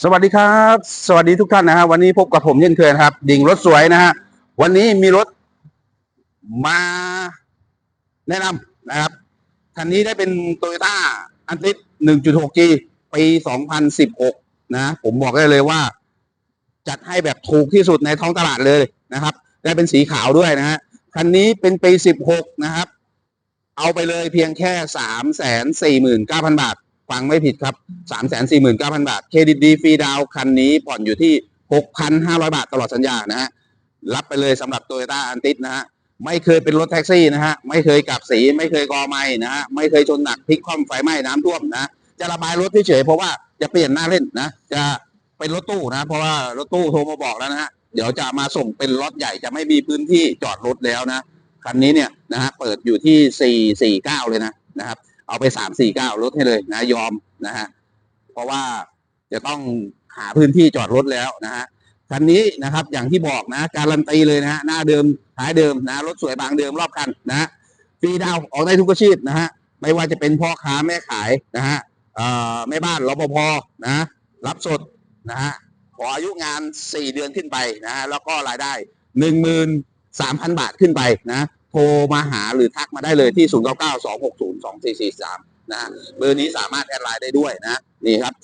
สวัสดีครับ สวัสดีทุกท่านนะฮะวันนี้พบกับผมเช่นเคยนะครับ ดิ่งรถสวยนะฮะวันนี้มีรถมาแนะนำนะครับ คันนี้ได้เป็นโตโยต้าอันติส 1.6G ปี 2016 นะ ผมบอกได้เลยว่า จัดให้แบบถูกที่สุดในท้องตลาดเลยนะครับ ได้เป็นสีขาวด้วยนะฮะคันนี้เป็นปี 16 นะครับ เอาไปเลยเพียงแค่ 349,000 บาท ฟังไม่ผิดครับ 349,000 บาท เครดิตดีฟรีดาวคันนี้ผ่อนอยู่ที่ 6,500 บาทตลอดสัญญานะฮะ รับไปเลยสำหรับโตโยต้าอันติสนะฮะ ไม่เคยเป็นรถแท็กซี่นะฮะ ไม่เคยกลับสี ไม่เคยกอไม้นะฮะ ไม่เคยชนหนักพลิกคว่ำไฟไหม้น้ำท่วมนะ จะระบายรถเฉยเพราะว่าจะเปลี่ยนหน้าเล่นนะ จะเป็นรถตู้นะ เพราะว่ารถตู้โทรมาบอกแล้วนะฮะ เดี๋ยวจะมาส่งเป็นรถใหญ่จะไม่มีพื้นที่จอดรถแล้วนะ คันนี้เนี่ยนะฮะ เปิดอยู่ที่ 449 เลยนะนะครับ เอาไป349ลดให้เลยนะยอมนะฮะเพราะว่าจะต้องหาพื้นที่จอดรถแล้วนะฮะคันนี้นะครับอย่างที่บอกนะ การันตีเลยนะฮะหน้าเดิมท้ายเดิมนะรถสวยบางเดิมรอบคันนะฟรีดาวออกได้ทุกอาชีพนะฮะไม่ว่าจะเป็นพ่อค้าแม่ขายนะฮะเอ่อแม่บ้านรปภนะรับสดนะฮะขออายุงาน 4 เดือนขึ้นไปนะฮะแล้วก็รายได้ 13,000 บาทขึ้นไปนะ โทรมาหาหรือทักมาได้เลยที่ 0 9 9 2 6 0 2 4 4 3 นะฮะเบอร์นี้สามารถแอดไลน์ได้ด้วยนะนี่ครับ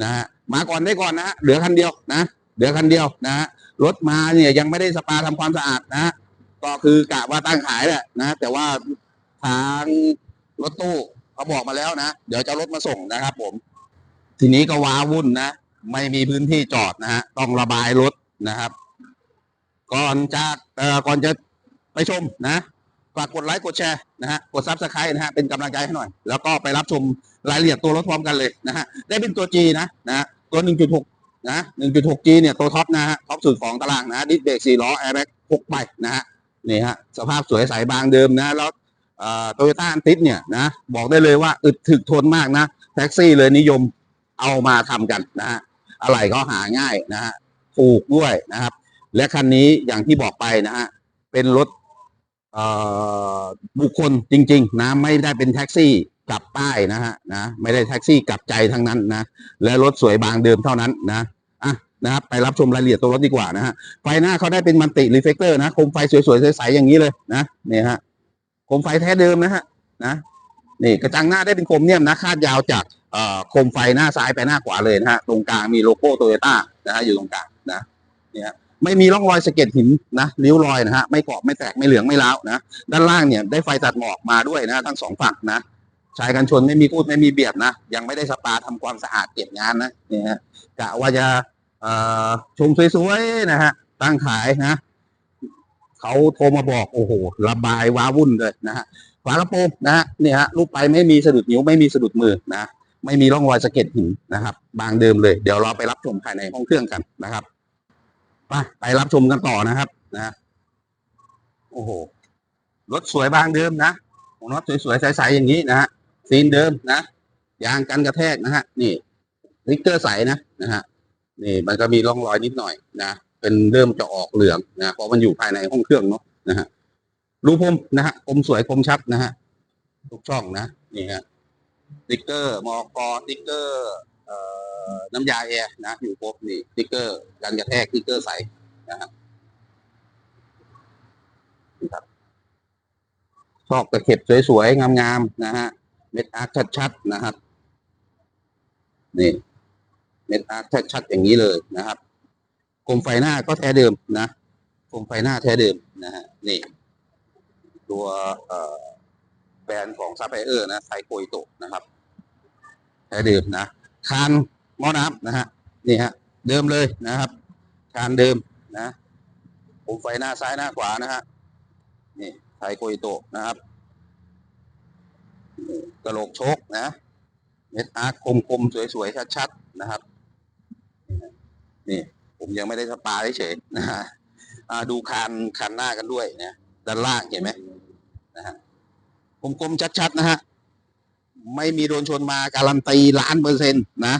นะฮะมาก่อนได้ก่อนนะฮะเหลือคันเดียวนะเหลือคันเดียวนะฮะรถมาเนี่ยยังไม่ได้สปาทำความสะอาดนะฮะก็คือกะว่าตั้งขายแหละนะ แต่ว่าทางรถตู้เขาบอกมาแล้วนะ เดี๋ยวจะรถมาส่งนะครับ ผม ทีนี้ก็ว้าวุ่นนะไม่มีพื้นที่จอดนะฮะต้องระบายรถนะครับ ก่อนจะเอ่อก่อนจะไปชมนะ ฝากกดไลค์กดแชร์นะฮะกดซับสไครต์นะฮะเป็นกำลังใจให้หน่อย แล้วก็ไปรับชมรายละเอียดตัวรถพร้อมกันเลยนะฮะได้เป็นตัว G นะนะฮะตัว 1.6 นะ 1.6G เนี่ยตัวท็อปนะฮะท็อปสุดของตารางนะดิสเบรก4ล้อแอร์แบ็ก6ใบนะฮะนี่ฮะสภาพสวยใสบางเดิมนะแล้วโตโยต้าอันติสเนี่ยนะบอกได้เลยว่าอึดถึกทนมากนะ แท็กซี่เลยนิยมเอามาทำกันนะฮะอะไรก็หาง่ายนะฮะถูกด้วยนะครับ และคันนี้อย่างที่บอกไปนะฮะเป็นรถ บุคคลจริง ๆ นะไม่ได้เป็นแท็กซี่กลับป้ายนะฮะนะไม่ได้แท็กซี่กลับใจทั้งนั้นนะและรถสวยบางเดิมเท่านั้นนะอะนะครับไปรับชมรายละเอียดตัวรถดีกว่านะฮะไฟหน้าเขาได้เป็นมันติรีเฟกเตอร์นะโคมไฟสวยๆใสๆอย่างนี้เลยนะนี่ฮะโคมไฟแท้เดิมนะฮะนะนี่กระจังหน้าได้เป็นโคมเนียมนะคาดยาวจากเอ่อโคมไฟหน้าซ้ายไปหน้าขวาเลยนะฮะตรงกลางมีโลโก้โตโยต้านะฮะอยู่ตรงกลางนะเนี่ยฮะ ไม่มีร่องรอยสะเก็ดหินนะริ้วรอยนะฮะไม่เกาะไม่แตกไม่เหลืองไม่ร้าวนะด้านล่างเนี่ยได้ไฟตัดหมอกมาด้วยนะทั้งสองฝั่งนะชายกันชนไม่มีพูดไม่มีเบียดนะยังไม่ได้สปาทำความสะอาดเก็บงานนะเนี่ยฮะกะว่าจะเอ่อชมสวยๆนะฮะตั้งขายนะเขาโทรมาบอกโอ้โหระบายว้าวุ่นเลยนะฮะฝากระโปรงนะฮะเนี่ยฮะลูกไปไม่มีสะดุดนิ้วไม่มีสะดุดมือนะไม่มีร่องรอยสะเก็ดหินนะครับ บางเดิมเลย เดี๋ยวเราไปรับชมภายในห้องเครื่องกันนะครับ ไปไปรับชมกันต่อนะครับนะโอ้โหรถสวยบางเดิมนะของน็อตสวยๆใสๆอย่างนี้นะฮะซีนเดิมนะยางกันกระแทกนะฮะนี่สติ๊กเกอร์ใสนะนะฮะนี่มันก็มีร่องรอยนิดหน่อยนะเป็นเริ่มจะออกเหลืองนะเพราะมันอยู่ภายในห้องเครื่องเนาะนะฮะรูปพรมนะฮะคมสวยคมชัดนะฮะทุกช่องนะนี่ฮะติ๊กเกอร์มอกติ๊กเกอร์ น้ำยาแอร์นะอยู่ครบนี่สติ๊กเกอร์กันกระแทกสติ๊กเกอร์ใสนะฮะนี่ครับชอบตะเข็บสวยๆ งามๆ นะฮะ เม็ดอาร์คชัดๆ นะครับ นี่ เม็ดอาร์คชัดๆ อย่างนี้เลยนะครับโคมไฟหน้าก็แท้เดิมนะโคมไฟหน้าแท้เดิมนะฮะ นี่ ตัวแบรนด์ของซัพพลายเออร์นะไซโคอิโตะนะครับ แท้เดิมนะ คานหม้อน้ำนะฮะนี่ฮะเดิมเลยนะครับ คานเดิมนะโคมไฟหน้าซ้ายหน้าขวานะฮะนี่ไทโกอิโตะนะครับกระโหลกโชกนะเม็ดอาร์คคมๆสวยๆชัดๆนะครับ นี่ผมยังไม่ได้สปาเฉยๆนะฮะดูคานคานหน้ากันด้วยนะด้านล่างเห็นไหมนะฮะกลมๆชัดๆนะฮะ ไม่มีโดนชนมาการันตีล้านเปอร์เซ็นต์นะ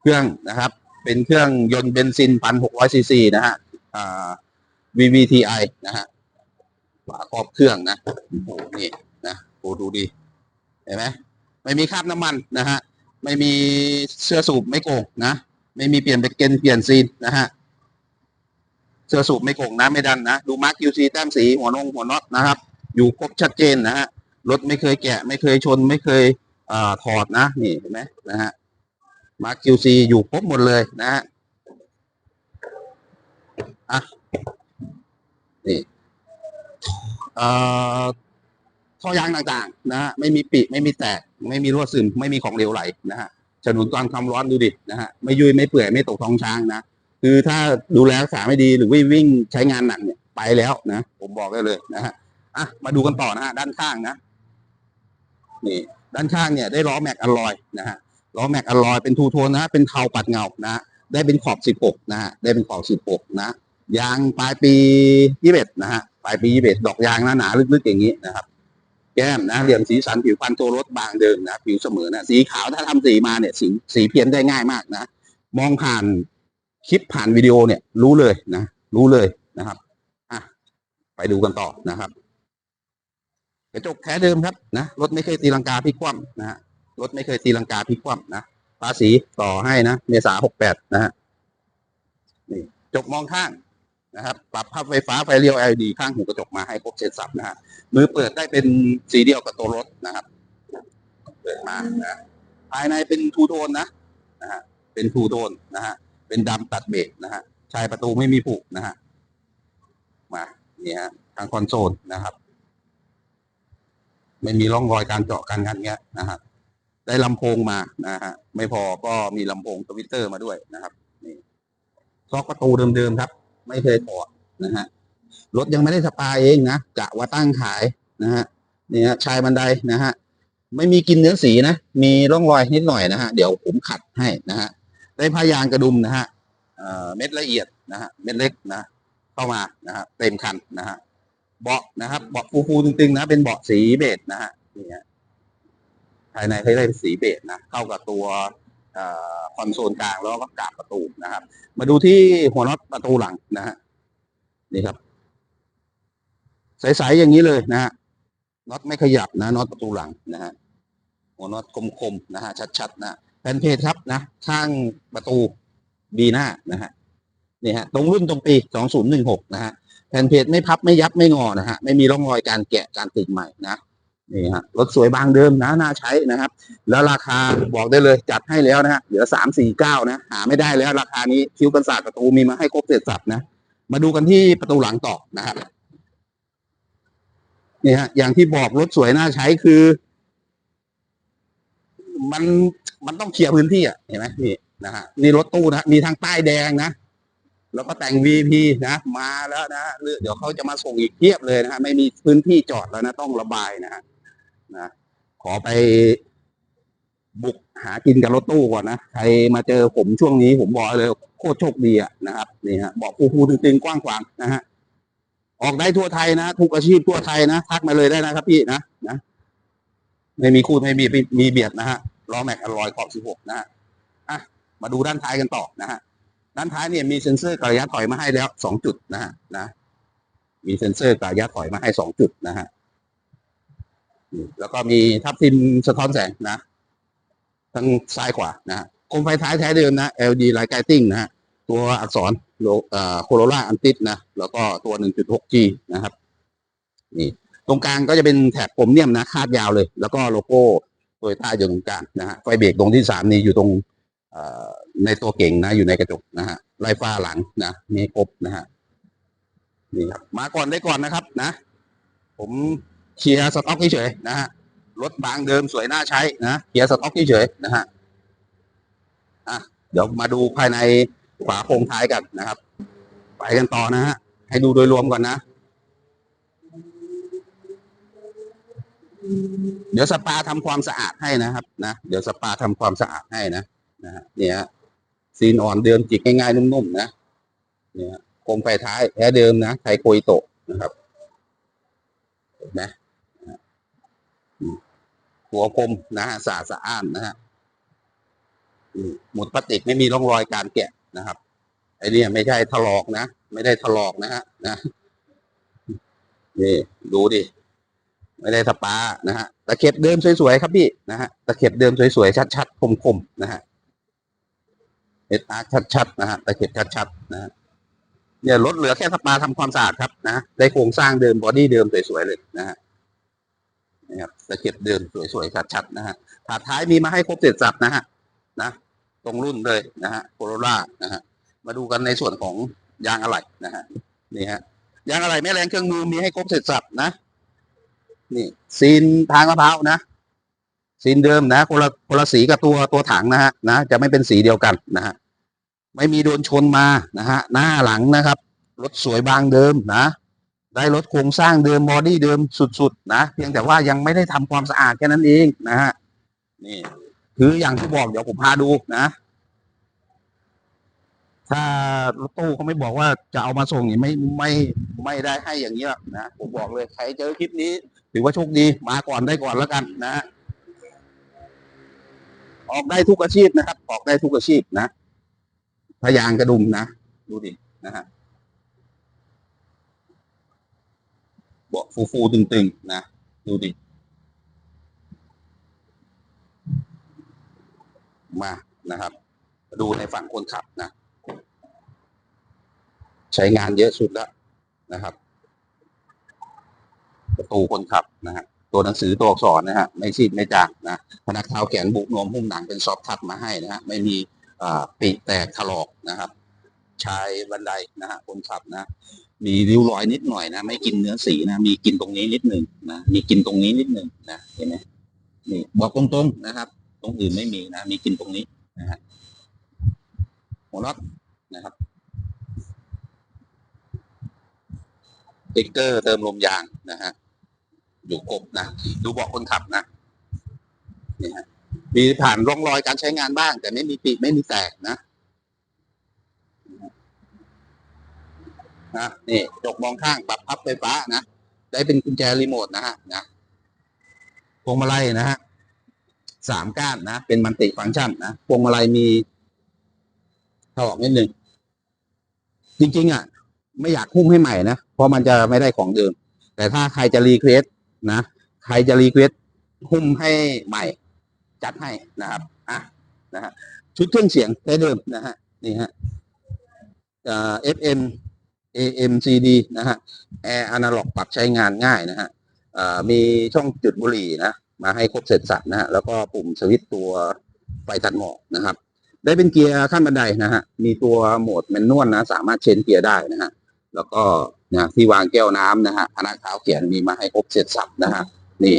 เครื่องนะครับ เป็นเครื่องยนต์เบนซินพันหกร้อยซีซีนะฮะ VVTi นะฮะฝาครอบเครื่องนะโอ้โหนี่นะโอ้ดูดี เห็นไหมไม่มีคราบน้ำมันนะฮะ ไม่มีเสื้อสูบไม่โกงนะ ไม่มีเปลี่ยนเป็นเกนเปลี่ยนซีนนะฮะเสื้อสูบไม่โกงนะไม่ดันนะ ดูมาร์คิวซีแต้มสีหัวนงหัวน็อตนะครับ อยู่ครบชัดเจนนะฮะ รถไม่เคยแกะ ไม่เคยชน ไม่เคยเอ่อถอดนะ นี่เห็นไหมนะฮะมาร์คิวซีอยู่ครบหมดเลยนะฮะอะนี่เอ่อท่อยางต่างๆ นะฮะไม่มีปิไม่มีแตก ไม่มีรั่วซึม ไม่มีของเหลวไหลนะฮะฉนวนการความร้อนดูดินะฮะไม่ยุ่ยไม่เปื่อยไม่ตกท้องช้างนะคือถ้าดูแลรักษาไม่ดีหรือวิ่งวิ่งใช้งานหนักเนี่ยไปแล้วนะ ผมบอกได้เลยนะฮะอะมาดูกันต่อนะฮะด้านข้างนะ นี่ด้านข้างเนี่ยได้ล้อแม็กอลลอยนะฮะล้อแม็กอลลอยเป็นทูโทนนะเป็นเทาปัดเงานะได้เป็นขอบ 16 นะฮะได้เป็นขอบ 16 นะยางปลายปี21นะฮะปลายปี21ดอกยางหนาๆลึกๆอย่างนี้นะครับ แก้มนะเหลี่ยมสีสันผิวพันธุ์ตัวรถบางเดิมนะผิวเสมอนะสีขาวถ้าทำสีมาเนี่ยสีสีเพี้ยนได้ง่ายมากนะ มองผ่านคลิปผ่านวิดีโอเนี่ยรู้เลยนะ รู้เลยนะครับอะไปดูกันต่อนะครับ กระจกแท้เดิมครับนะรถไม่เคยตีลังกาพลิกคว่ำนะฮะรถไม่เคยตีลังกาพลิกคว่ำนะภาษีต่อให้นะเมษาหกแปดนะฮะนี่จกมองข้างนะครับ ปรับภาพไฟฟ้าไฟเลี้ยว LED ข้างหูกระจกมาให้ครบเสร็จสับนะฮะมือเปิดได้เป็นสีเดียวกับตัวรถนะครับ เปิดมานะภายในเป็นทูโทนนะนะฮะเป็นทูโทนนะฮะเป็นดำตัดเบรกนะฮะชายประตูไม่มีผุนะฮะมาเนี่ยฮะทางคอนโซลนะครับ ไม่มีร่องรอยการเจาะการงัดแงะนะฮะได้ลำโพงมานะฮะไม่พอก็มีลำโพงทวิตเตอร์มาด้วยนะครับนี่ซอกประตูเดิมๆครับ ไม่เคยถอดนะฮะรถยังไม่ได้สปาเองนะกะว่าตั้งขายนะฮะนี่ฮะชายบันไดนะฮะไม่มีกินเนื้อสีนะมีร่องรอยนิดหน่อยนะฮะเดี๋ยวผมขัดให้นะฮะได้พายางกระดุมนะฮะเอ่อเม็ดละเอียดนะฮะเม็ดเล็กนะเข้ามานะฮะเต็มคันนะฮะ เบาะนะครับเบาะฟูๆตึงๆนะ เป็นเบาะสีเบจนะฮะนี่ฮะภายในเขาได้เป็นสีเบจนะ เข้ากับตัวอคอนโซลกลางแล้วก็กาบประตูนะครับ มาดูที่หัวน็อตประตูหลังนะฮะนี่ครับ ใสๆอย่างนี้เลยนะฮะน็อตไม่ขยับนะน็อตประตูหลังนะฮะหัวน็อตคมๆนะฮะชัดๆนะแผ่นเพจครับนะข้างประตูบีหน้านะฮะนี่ฮะตรงรุ่นตรงปี 2016 นะฮะ แผ่นเพจไม่พับไม่ยับไม่งอนะฮะไม่มีร่องรอยการแกะการติดใหม่นะนี่ฮะรถสวยบางเดิมนะน่าใช้นะครับ แล้วราคาบอกได้เลยจัดให้แล้วนะฮะเหลือสามสี่เก้านะหาไม่ได้แล้วราคานี้คิ้วกันศาสตร์ประตูมีมาให้ครบเสร็จสับนะมาดูกันที่ประตูหลังต่อนะครับนี่ฮะอย่างที่บอกรถสวยน่าใช้คือ มันมันต้องเคลียร์พื้นที่อะเห็นไหมนี่นะฮะนี่รถตู้นะมีทางป้ายแดงนะ แล้วก็แต่ง VP นะมาแล้วนะเดี๋ยวเขาจะมาส่งอีกเทียบเลยนะฮะไม่มีพื้นที่จอดแล้วนะ ต้องระบายนะฮะนะขอไปบุกหากินกับรถตู้ก่อนนะใครมาเจอผมช่วงนี้ผมบอกเลยโคตรโชคดีอะนะครับนี่ฮะบอกฟูฟูตึงๆกว้างขวางนะฮะออกได้ทั่วไทยนะทุกอาชีพทั่วไทยนะทักมาเลยได้นะครับพี่นะนะไม่มีคูดไม่มีมีเบียดนะฮะล้อแม็กอลลอยขอบ16นะฮะอะมาดูด้านท้ายกันต่อนะฮะ ด้านท้ายเนี่ยมีเซ็นเซอร์กระยะถอยมาให้แล้วสองจุดนะฮะนะ มีเซ็นเซอร์กระยะถอยมาให้สองจุดนะฮะแล้วก็มีทับทิมสะท้อนแสงนะทั้งซ้ายขวานะฮะโคมไฟท้ายแท้เดิมนะ LED Light Guiding นะฮะตัวอักษรโลโคโรล่าอันติดนะ แล้วก็ตัว 1.6G นะครับ นี่ตรงกลางก็จะเป็นแถบผมเนี่ยมนะ คาดยาวเลย แล้วก็โลโก้โตโยต้าอยู่ตรงกลางนะฮะไฟเบรกตรงที่สามนี่อยู่ตรง ในตัวเก่งนะ อยู่ในกระจกนะฮะไล่ฟ้าหลังนะมีครบนะฮะนี่ครับมาก่อนได้ก่อนนะครับ นะ ผมเคลียร์สต็อกเฉยๆนะฮะรถบางเดิมสวยน่าใช้นะเคลียร์สต็อกเฉยๆนะฮะอะเดี๋ยวมาดูภายในฝาโครงท้ายกันนะครับ ไปกันต่อนะฮะให้ดูโดยรวมก่อนนะ เดี๋ยวสปาทำความสะอาดให้นะครับ นะเดี๋ยวสปาทำความสะอาดให้นะ นะฮะเนี่ยฮะซีนอ่อนเดิมจิกง่ายๆนุ่มๆนะเนี่ยฮะโคมไฟท้ายแท้เดิมนะไทโกยโตะนะครับเห็นไหมหัวคมนะฮะสะอาดสะอ้านนะฮะมหมุดพลาสติกไม่มีร่องรอยการแกะนะครับ ไอ้เนี่ยไม่ใช่ถลอกนะ ไม่ได้ถลอกนะฮะนะนี่ดูดิ ไม่ได้สปานะฮะตะเข็บเดิมสวยๆครับพี่นะฮะตะเข็บเดิมสวยๆชัดๆคมๆนะฮะ เอสอาร์ชัดๆนะฮะตะเข็บชัดๆนะฮะเนี่ยลดเหลือแค่สปาทำความสะอาดครับนะได้โครงสร้างเดิมบอดี้เดิมสวยๆเลยนะฮะนะครับตะเข็บเดิมสวยๆชัดๆนะฮะถาดท้ายมีมาให้ครบเสร็จสับนะฮะนะตรงรุ่นเลยนะฮะโคโรล่านะฮะมาดูกันในส่วนของยางอะไหล่นะฮะนี่ฮะยางอะไหล่แม่แรงเครื่องมือมีให้ครบเสร็จสับนะนี่ซีนทางมะพร้าวนะ ซีเดิมนะคนละคนละสีกับตัวตัวถังนะฮะนะจะไม่เป็นสีเดียวกันนะฮะไม่มีโดนชนมานะฮะหน้าหลังนะครับรถสวยบางเดิมนะ ได้รถโครงสร้างเดิมบอดี้เดิมสุดๆนะเพียงแต่ว่ายังไม่ได้ทำความสะอาดแค่นั้นเองนะฮะนี่คืออย่างที่บอกเดี๋ยวผมพาดูนะถ้ารถตู้เขาไม่บอกว่าจะเอามาส่งนี่ไม่ไม่ไม่ได้ให้อย่างนี้หรอกนะผมบอกเลยใครเจอคลิปนี้ ถือว่าโชคดีมาก่อนได้ก่อนแล้วกันนะฮะ ออกได้ทุกอาชีพนะครับ ออกได้ทุกอาชีพนะพยางกระดุมนะ ดูดินะฮะเบาะฟูฟูๆตึงๆ นะ ดูดิ มานะครับ ดูในฝั่งคนขับนะ ใช้งานเยอะสุดแล้วนะครับ ประตูคนขับนะฮะ ตัวหนังสือตัวอักษรนะฮะไม่ซีดไม่จางนะพนักเท้าแขนบุกนวมหุ้มหนังเป็นซอฟทัชมาให้นะฮะไม่มีปีแตกถลอกนะครับชายบันไดนะฮะคนขับนะ มีริ้วรอยนิดหน่อยนะไม่กินเนื้อสีนะมีกินตรงนี้นิดหนึ่งนะมีกินตรงนี้นิดหนึ่งนะเห็นไหมนี่บอกตรงๆนะครับ ตรงอื่นไม่มีนะมีกินตรงนี้นะฮะหัวน็อตนะครับติ๊กเกอร์เติมลมยางนะฮะ อยู่ครบนะดูเบาะคนขับนะนี่ฮะมีผ่านร่องรอยการใช้งานบ้าง แต่ไม่มีปีไม่มีแตกนะนะนี่จกมองข้างปรับพับไฟฟ้านะได้เป็นกุญแจรีโมทนะฮะนะพวงมาลัยนะฮะสามก้านนะ เป็นมันติฟังก์ชันนะพวงมาลัยมีถลอกนิดนึงจริง ๆ อะ ไม่อยากหุ้มให้ใหม่นะ เพราะมันจะไม่ได้ของเดิม แต่ถ้าใครจะรีเควส นะ ใครจะรีเควสหุ้มให้ใหม่ จัดให้นะครับอะนะฮะชุดเครื่องเสียงได้เดิมนะฮะนี่ฮะเอ่อ FM AM CD นะฮะแอร์อนาล็อกปรับใช้งานง่ายนะฮะเอ่อมีช่องจุดบุหรี่นะ มาให้ครบเสร็จสับนะฮะแล้วก็ปุ่มสวิตตัวไฟตัดหมอกนะครับ ได้เป็นเกียร์ขั้นบันไดนะฮะมีตัวโหมดแมนนวลนะ สามารถเชนเกียร์ได้นะฮะแล้วก็ นะที่วางแก้วน้ำนะฮะพนักเท้าเขียนมีมาให้ครบเสร็จสับนะฮะนี่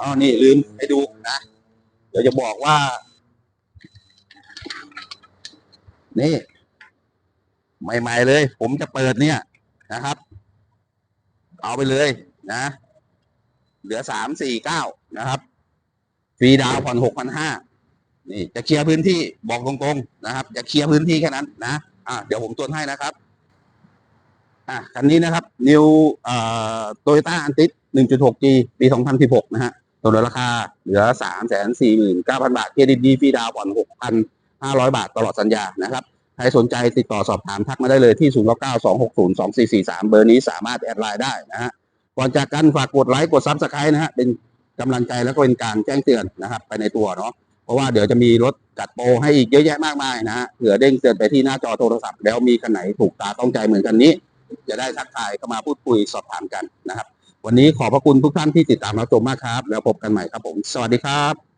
อ๋อนี่ลืมให้ดูนะเดี๋ยวจะบอกว่านี่ใหม่ ๆ เลย ผมจะเปิดเนี่ยนะครับ เอาไปเลยนะ เหลือสามสี่เก้านะครับฟรีดาวผ่อนหกพันห้านี่ จะเคลียร์พื้นที่บอกตรงๆนะครับ จะเคลียร์พื้นที่แค่นั้นนะอะเดี๋ยวผมตรวจให้นะครับ อะคันนี้นะครับ New เอ่อ Toyota Antis 1.6G ปี 2016 นะฮะตัวราคาเหลือ 349,000 บาท เครดิตดีฟรีดาวผ่อน6,500 บาทตลอดสัญญานะครับ ใครสนใจติดต่อสอบถามทักมาได้เลยที่ 0992602443 เบอร์นี้สามารถแอดไลน์ได้นะฮะ ก่อนจากกันฝากกดไลค์กดซับสไครต์นะฮะ เป็นกำลังใจแล้วก็เป็นการแจ้งเตือนนะครับ ไปในตัวเนาะ เพราะว่าเดี๋ยวจะมีรถจัดโปรให้อีกเยอะแยะมากมายนะฮะเผื่อเด้งเตือนไปที่หน้าจอโทรศัพท์ แล้วมีคันไหนถูกตาต้องใจเหมือนกันนี้ จะได้ทักทายเข้ามาพูดคุยสอบถามกันนะครับ วันนี้ขอบพระคุณทุกท่านที่ติดตามรับชมมากครับ แล้วพบกันใหม่ครับผม สวัสดีครับ